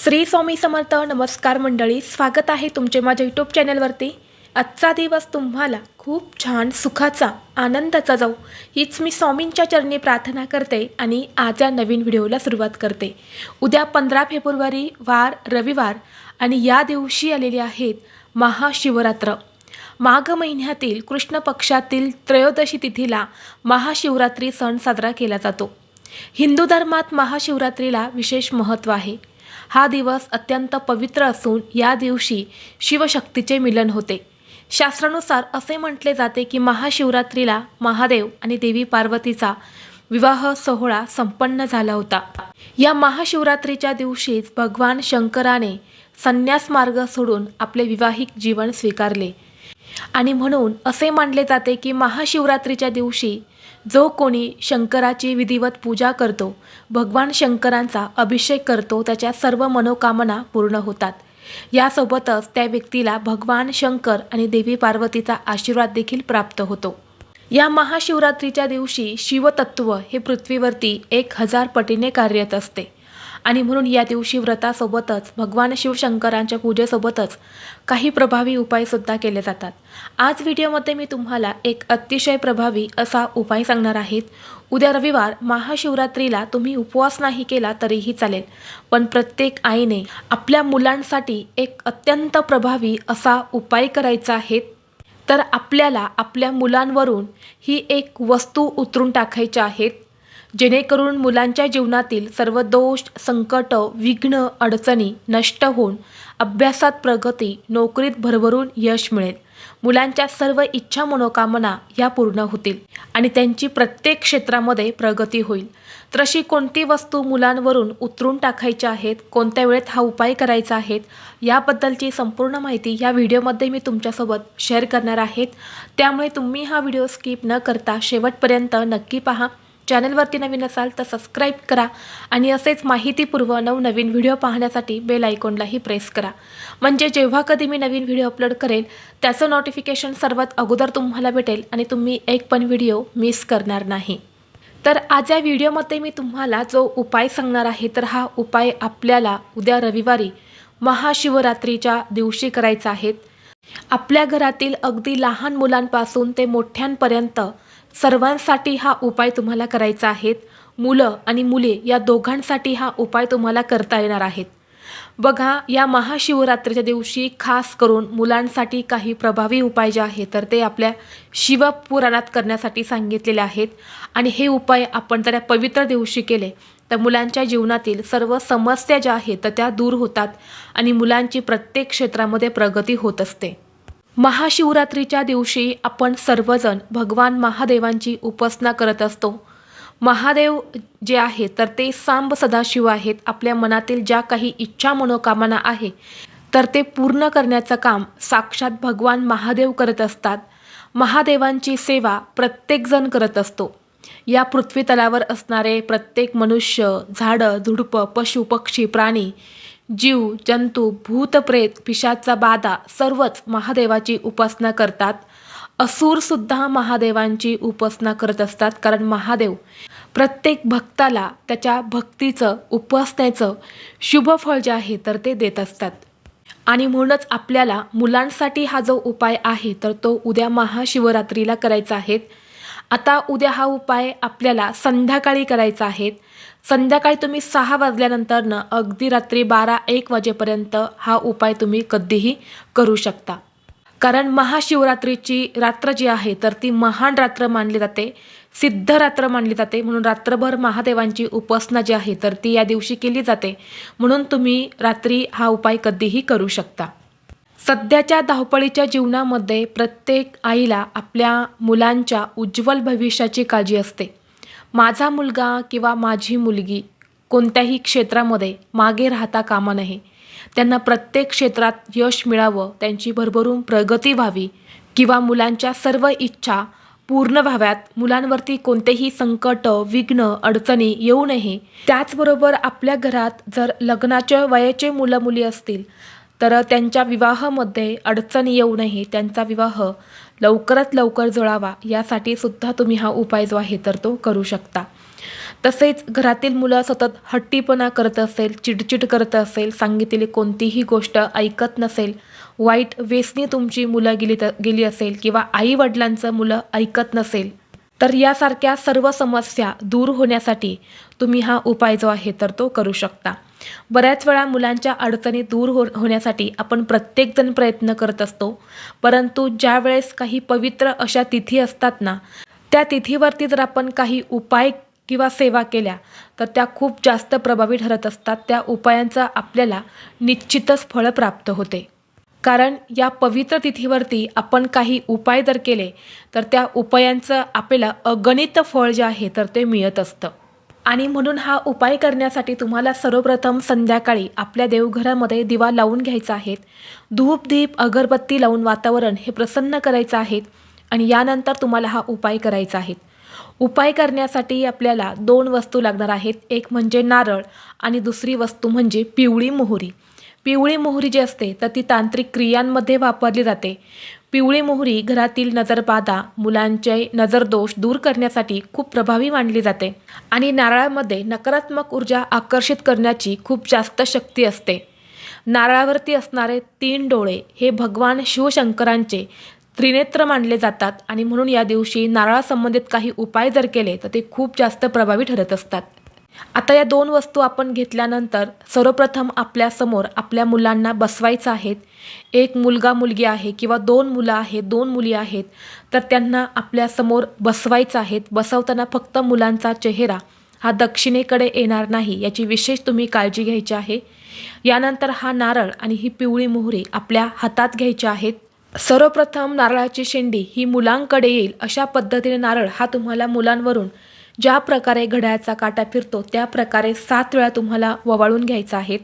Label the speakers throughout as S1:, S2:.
S1: श्री स्वामी समर्थ नमस्कार मंडळी स्वागत आहे तुमचे माझ्या यूट्यूब चॅनलवरती आजचा दिवस तुम्हाला खूप छान सुखाचा आनंदाचा जाऊ हीच मी स्वामींच्या चरणी प्रार्थना करते आणि आज या नवीन व्हिडिओला सुरुवात करते. उद्या पंधरा फेब्रुवारी वार रविवार आणि या दिवशी आलेले आहेत महाशिवरात्र. माघ महिन्यातील कृष्ण पक्षातील त्रयोदशी तिथीला महाशिवरात्री सण साजरा केला जातो. हिंदू धर्मात महाशिवरात्रीला विशेष महत्त्व आहे. हा दिवस अत्यंत पवित्र असून या दिवशी शिवशक्तीचे मिलन होते. शास्त्रानुसार असे म्हटले जाते की महाशिवरात्रीला महादेव आणि देवी पार्वतीचा विवाह सोहळा संपन्न झाला होता. या महाशिवरात्रीच्या दिवशीच भगवान शंकराने संन्यास मार्ग सोडून आपले विवाहिक जीवन स्वीकारले. आणि म्हणून असे मानले जाते की महाशिवरात्रीच्या दिवशी जो कोणी शंकराची विधिवत पूजा करतो भगवान शंकरांचा अभिषेक करतो त्याच्या सर्व मनोकामना पूर्ण होतात. यासोबतच त्या व्यक्तीला भगवान शंकर आणि देवी पार्वतीचा आशीर्वाद देखील प्राप्त होतो. या महाशिवरात्रीच्या दिवशी शिवतत्व हे पृथ्वीवरती एक हजार पटीने कार्यरत असते. आणि म्हणून या दिवशी व्रतासोबतच भगवान शिवशंकरांच्या पूजेसोबतच काही प्रभावी उपायसुद्धा केले जातात. आज व्हिडिओमध्ये मी तुम्हाला एक अतिशय प्रभावी असा उपाय सांगणार आहेत उद्या रविवार महाशिवरात्रीला तुम्ही उपवास नाही केला तरीही चालेल पण प्रत्येक आईने आपल्या मुलांसाठी एक अत्यंत प्रभावी असा उपाय करायचा आहे. तर आपल्याला आपल्या मुलांवरून ही एक वस्तू उतरून टाकायच्या आहेत जेणेकरून मुलांच्या जीवनातील सर्व दोष संकट विघ्न अडचणी नष्ट होऊन अभ्यासात प्रगती नोकरीत भरभरून यश मिळेल. मुलांच्या सर्व इच्छा मनोकामना ह्या पूर्ण होतील आणि त्यांची प्रत्येक क्षेत्रामध्ये प्रगती होईल. तर अशी कोणती वस्तू मुलांवरून उतरून टाकायच्या आहेत कोणत्या वेळेत हा उपाय करायचा आहेत याबद्दलची संपूर्ण माहिती या व्हिडिओमध्ये मी तुमच्यासोबत शेअर करणार आहेत. त्यामुळे तुम्ही हा व्हिडिओ स्किप न करता शेवटपर्यंत नक्की पहा. चॅनलवरती नवीन असाल तर सबस्क्राईब करा आणि असेच माहितीपूर्व नवनवीन व्हिडिओ पाहण्यासाठी बेल आयकॉनलाही प्रेस करा. म्हणजे जेव्हा कधी मी नवीन व्हिडिओ अपलोड करेल त्याचं नोटिफिकेशन सर्वात अगोदर तुम्हाला भेटेल आणि तुम्ही एक पण व्हिडिओ मिस करणार नाही. तर आज या व्हिडिओमध्ये मी तुम्हाला जो उपाय सांगणार आहे तर हा उपाय आपल्याला उद्या रविवारी महाशिवरात्रीच्या दिवशी करायचा आहे. आपल्या घरातील अगदी लहान मुलांपासून ते मोठ्यांपर्यंत सर्वांसाठी हा उपाय तुम्हाला करायचा आहे मुलं आणि मुले या दोघांसाठी हा उपाय तुम्हाला करता येणार आहेत. बघा या महाशिवरात्रीच्या दिवशी खास करून मुलांसाठी काही प्रभावी उपाय जे आहेत तर ते आपल्या शिवपुराणात करण्यासाठी सांगितलेले आहेत. आणि हे उपाय आपण जर या पवित्र दिवशी केले तर मुलांच्या जीवनातील सर्व समस्या ज्या आहेत तर त्या दूर होतात आणि मुलांची प्रत्येक क्षेत्रामध्ये प्रगती होत असते. महाशिवरात्रीच्या दिवशी आपण सर्वजण भगवान महादेवांची उपासना करत असतो. महादेव जे आहे तर ते सांब सदाशिव आहेत. आपल्या मनातील ज्या काही इच्छा मनोकामना आहे तर ते पूर्ण करण्याचं काम साक्षात भगवान महादेव करत असतात. महादेवांची सेवा प्रत्येकजण करत असतो. या पृथ्वीतलावर असणारे प्रत्येक मनुष्य झाडं झुडपं पशु पक्षी प्राणी जीव जंतू भूतप्रेत पिशाचा बाधा सर्वच महादेवाची उपासना करतात. असुरसुद्धा महादेवांची उपासना करत असतात कारण महादेव प्रत्येक भक्ताला त्याच्या भक्तीचं उपासनेचं शुभफळ जे आहे तर ते देत असतात. आणि म्हणूनच आपल्याला मुलांसाठी हा जो उपाय आहे तर तो उद्या महाशिवरात्रीला करायचा आहे. आता उद्या हा उपाय आपल्याला संध्याकाळी करायचा आहे. संध्याकाळी तुम्ही सहा वाजल्यानंतरनं अगदी रात्री बारा एक वाजेपर्यंत हा उपाय तुम्ही कधीही करू शकता. कारण महाशिवरात्रीची रात्र जी आहे तर ती महान रात्र मानली जाते सिद्ध रात्र मानली जाते. म्हणून रात्रभर महादेवांची उपासना जी आहे तर ती या दिवशी केली जाते. म्हणून तुम्ही रात्री हा उपाय कधीही करू शकता. सध्याच्या धावपळीच्या जीवनामध्ये प्रत्येक आईला आपल्या मुलांच्या उज्ज्वल भविष्याची काळजी असते. माझा मुलगा किंवा माझी मुलगी कोणत्याही क्षेत्रामध्ये मागे राहता कामा नये. त्यांना प्रत्येक क्षेत्रात यश मिळावं त्यांची भरभरून प्रगती व्हावी किंवा मुलांच्या सर्व इच्छा पूर्ण व्हाव्यात मुलांवरती कोणतेही संकट विघ्न अडचणी येऊ नये. त्याचबरोबर आपल्या घरात जर लग्नाच्या वयाचे मुलं मुली असतील तर त्यांच्या विवाहामध्ये अडचणी येऊ नये त्यांचा विवाह लवकरात लवकर जुळावा यासाठी सुद्धा तुम्ही हा उपाय जो आहे तर तो करू शकता. तसेच घरातील मुलं सतत हट्टीपणा करत असेल चिडचिड करत असेल सांगितलेली कोणतीही गोष्ट ऐकत नसेल वाईट वेसनी तुमची मुलं गेली तर गेली असेल किंवा आईवडिलांचं मुलं ऐकत नसेल तर यासारख्या सर्व समस्या दूर होण्यासाठी तुम्ही हा उपाय जो आहे तर तो करू शकता. बऱ्याच वेळा मुलांच्या अडचणी दूर हो होण्यासाठी आपण प्रत्येकजण प्रयत्न करत असतो. परंतु ज्या वेळेस काही पवित्र अशा तिथी असतात ना त्या तिथीवरती जर आपण काही उपाय किंवा सेवा केल्या तर त्या खूप जास्त प्रभावी ठरत असतात. त्या उपायांचा आपल्याला निश्चितच फळ प्राप्त होते. कारण या पवित्र तिथीवरती आपण काही उपाय जर केले तर त्या उपायांचं आपल्याला अगणित फळ जे आहे तर ते मिळत असतं. आणि म्हणून हा उपाय करण्यासाठी तुम्हाला सर्वप्रथम संध्याकाळी आपल्या देवघरामध्ये दिवा लावून घ्यायचा आहे. धूप दीप अगरबत्ती लावून वातावरण हे प्रसन्न करायचं आहे आणि यानंतर तुम्हाला हा उपाय करायचा आहे. उपाय करण्यासाठी आपल्याला दोन वस्तू लागणार आहेत. एक म्हणजे नारळ आणि दुसरी वस्तू म्हणजे पिवळी मोहरी. पिवळी मोहरी जी असते तर ती तांत्रिक क्रियांमध्ये वापरली जाते. पिवळी मोहरी घरातील नजरबाधा मुलांचे नजरदोष दूर करण्यासाठी खूप प्रभावी मानली जाते आणि नारळामध्ये नकारात्मक ऊर्जा आकर्षित करण्याची खूप जास्त शक्ती असते. नारळावरती असणारे तीन डोळे हे भगवान शिवशंकरांचे त्रिनेत्र मानले जातात आणि म्हणून या दिवशी नारळासंबंधित काही उपाय जर केले तर ते खूप जास्त प्रभावी ठरत असतात. आता या दोन वस्तू आपण घेतल्यानंतर सर्वप्रथम आपल्यासमोर आपल्या मुलांना बसवायचं आहेत. एक मुलगा मुलगी आहे किंवा दोन मुलं आहेत दोन मुली आहेत तर त्यांना आपल्यासमोर बसवायचं आहेत. बसवताना फक्त मुलांचा चेहरा हा दक्षिणेकडे येणार नाही याची विशेष तुम्ही काळजी घ्यायची आहे. यानंतर हा नारळ आणि ही पिवळी मोहरी आपल्या हातात घ्यायच्या आहेत. सर्वप्रथम नारळाची शेंडी ही मुलांकडे येईल अशा पद्धतीने नारळ हा तुम्हाला मुलांवरून ज्या प्रकारे घड्याळाचा काटा फिरतो त्या प्रकारे सात वेळा तुम्हाला ववाळून घ्यायचा आहे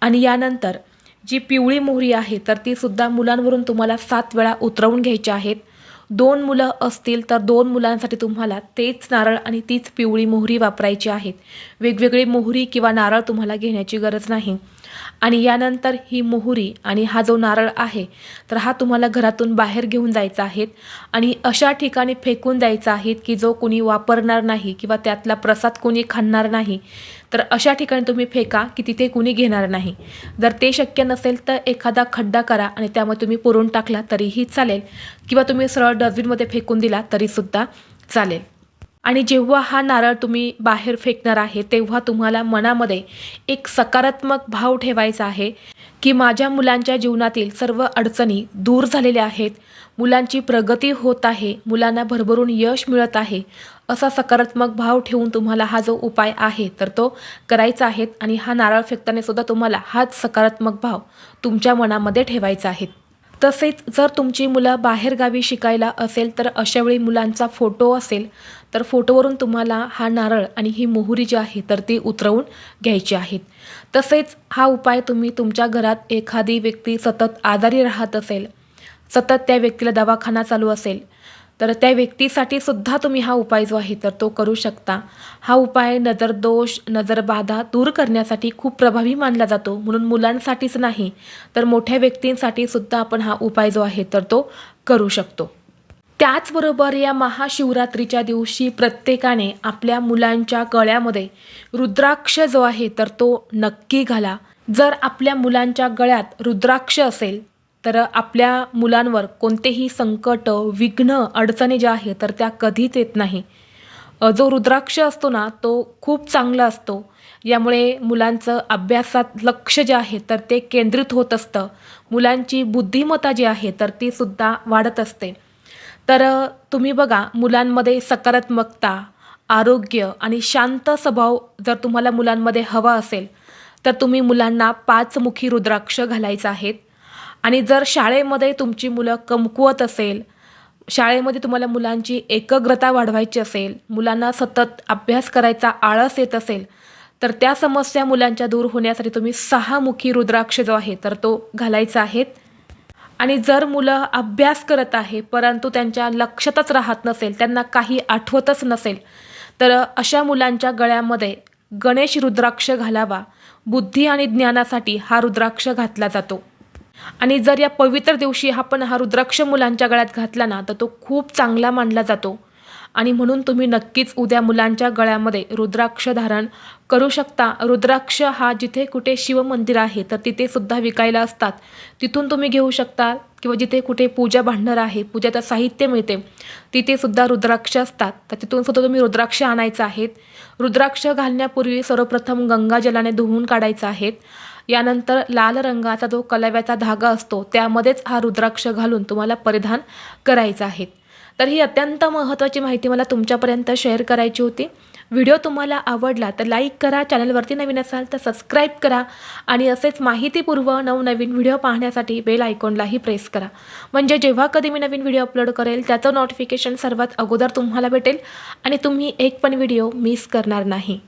S1: आणि यानंतर जी पिवळी मोहरी आहे तर ती सुद्धा मुलांवरून तुम्हाला सात वेळा उतरवून घ्यायची आहेत. दोन मुलं असतील तर दोन मुलांसाठी तुम्हाला तेच नारळ आणि तीच पिवळी मोहरी वापरायची आहेत. वेगवेगळी मोहरी किंवा नारळ तुम्हाला घेण्याची गरज नाही. आणि यानंतर ही मोहरी आणि हा जो नारळ आहे तर हा तुम्हाला घरातून बाहेर घेऊन जायचा आहे आणि अशा ठिकाणी फेकून द्यायचा आहे की जो कोणी वापरणार नाही किंवा त्यातला प्रसाद कोणी खाणार नाही तर अशा ठिकाणी तुम्ही फेका की तिथे कुणी घेणार नाही. जर ते शक्य नसेल तर एखादा खड्डा करा आणि त्यामध्ये तुम्ही पुरून टाकला तरीही चालेल किंवा तुम्ही सरळ डस्टबिनमध्ये फेकून दिला तरीसुद्धा चालेल. आणि जेव्हा हा नारळ तुम्ही बाहेर फेकणार आहे तेव्हा तुम्हाला मनामध्ये एक सकारात्मक भाव ठेवायचा आहे की माझ्या मुलांच्या जीवनातील सर्व अडचणी दूर झालेल्या आहेत मुलांची प्रगती होत आहे मुलांना भरभरून यश मिळत आहे असा सकारात्मक भाव ठेवून तुम्हाला हा जो उपाय आहे तर तो करायचा आहे आणि हा नारळ फेकताना सुद्धा तुम्हाला हाच सकारात्मक भाव तुमच्या मनामध्ये ठेवायचा आहे. तसेच जर तुमची मुलं बाहेरगावी शिकायला असेल तर अशावेळी मुलांचा फोटो असेल तर फोटोवरून तुम्हाला हा नारळ आणि ही मोहरी जी आहे तर ती उतरवून घ्यायची आहेत. तसेच हा उपाय तुम्ही तुमच्या घरात एखादी व्यक्ती सतत आजारी राहत असेल सतत त्या व्यक्तीला दवाखाना चालू असेल तर त्या व्यक्तीसाठी सुद्धा तुम्ही हा उपाय जो आहे तर तो करू शकता. हा उपाय नजरदोष नजरबाधा दूर करण्यासाठी खूप प्रभावी मानला जातो. म्हणून मुलांसाठीच नाही तर मोठ्या व्यक्तींसाठी सुद्धा आपण हा उपाय जो आहे तर तो करू शकतो. त्याचबरोबर या महाशिवरात्रीच्या दिवशी प्रत्येकाने आपल्या मुलांच्या गळ्यामध्ये रुद्राक्ष जो आहे तर तो नक्की घाला. जर आपल्या मुलांच्या गळ्यात रुद्राक्ष असेल तर आपल्या मुलांवर कोणतेही संकट विघ्न अडचणी ज्या आहेत तर त्या कधीच येत नाही. जो रुद्राक्ष असतो ना तो खूप चांगला असतो. यामुळे मुलांचं अभ्यासात लक्ष जे आहे तर ते केंद्रित होत असतं. मुलांची बुद्धिमत्ता जी आहे तर ती सुद्धा वाढत असते. तर तुम्ही बघा मुलांमध्ये सकारात्मकता आरोग्य आणि शांत स्वभाव जर तुम्हाला मुलांमध्ये हवा असेल तर तुम्ही मुलांना पाचमुखी रुद्राक्ष घालायचं आहेत. आणि जर शाळेमध्ये तुमची मुलं कमकुवत असेल शाळेमध्ये तुम्हाला मुलांची एकाग्रता वाढवायची असेल मुलांना सतत अभ्यास करायचा आळस येत असेल तर त्या समस्या मुलांच्या दूर होण्यासाठी तुम्ही सहामुखी रुद्राक्ष जो आहे तर तो घालायचा आहे. आणि जर मुलं अभ्यास करत आहे परंतु त्यांच्या लक्षातच राहत नसेल त्यांना काही आठवतच नसेल तर अशा मुलांच्या गळ्यामध्ये गणेश रुद्राक्ष घालावा. बुद्धी आणि ज्ञानासाठी हा रुद्राक्ष घातला जातो. आणि जर या पवित्र दिवशी आपण हा रुद्राक्ष मुलांच्या गळ्यात घातला ना तर तो खूप चांगला मानला जातो. आणि म्हणून तुम्ही नक्कीच उद्या मुलांच्या गळ्यामध्ये रुद्राक्ष धारण करू शकता. रुद्राक्ष हा जिथे कुठे शिवमंदिर आहे तर तिथे सुद्धा विकायला असतात. तिथून तुम्ही घेऊ शकता किंवा जिथे कुठे पूजा भांडणार आहे पूजाचं साहित्य मिळते तिथे सुद्धा रुद्राक्ष असतात. तर तिथून सुद्धा तुम्ही रुद्राक्ष आणायचं आहेत. रुद्राक्ष घालण्यापूर्वी सर्वप्रथम गंगाजलाने धुवून काढायचं आहेत. यानंतर लाल रंगाचा जो कलव्याचा धागा असतो त्यामध्येच हा रुद्राक्ष घालून तुम्हाला परिधान करायचा आहे. तर ही अत्यंत महत्त्वाची माहिती मला तुमच्यापर्यंत शेअर करायची होती. व्हिडिओ तुम्हाला आवडला तर लाईक करा चॅनलवरती नवीन असाल तर सबस्क्राईब करा आणि असेच माहितीपूर्व नवनवीन व्हिडिओ पाहण्यासाठी बेल आयकॉनलाही प्रेस करा. म्हणजे जेव्हा कधी मी नवीन व्हिडिओ अपलोड करेल त्याचं नोटिफिकेशन सर्वात अगोदर तुम्हाला भेटेल आणि तुम्ही एक पण व्हिडिओ मिस करणार नाही.